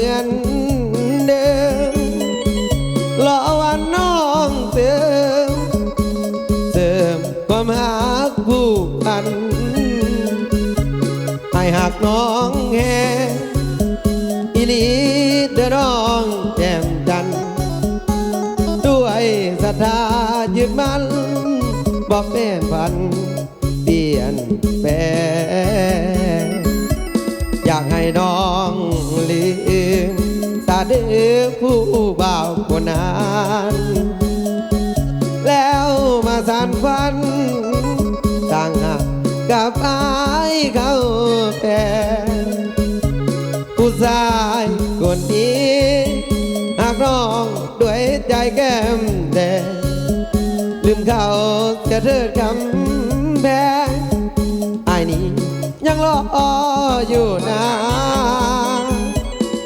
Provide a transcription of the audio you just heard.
มือนเดิมรอวันน้องเติมเติมความหักผู้พันให้หักน้องแฮอีหลีเด้อน้องแก้มจันทร์ด้วยศรัทธายึดมันบอกแม่นพันเปลี่ยนแปลงอยากให้น้องลื เดือผู้บ่าวคนนั้นแล้วมาสานฝันต่างหากกับอายเขาแก่ผู้ชายคนนี้หากน้องด้วยใจแก้มแดงลืมเขาจะเทิดคำแพงไอ้ายนี้ยังรออยู่นาน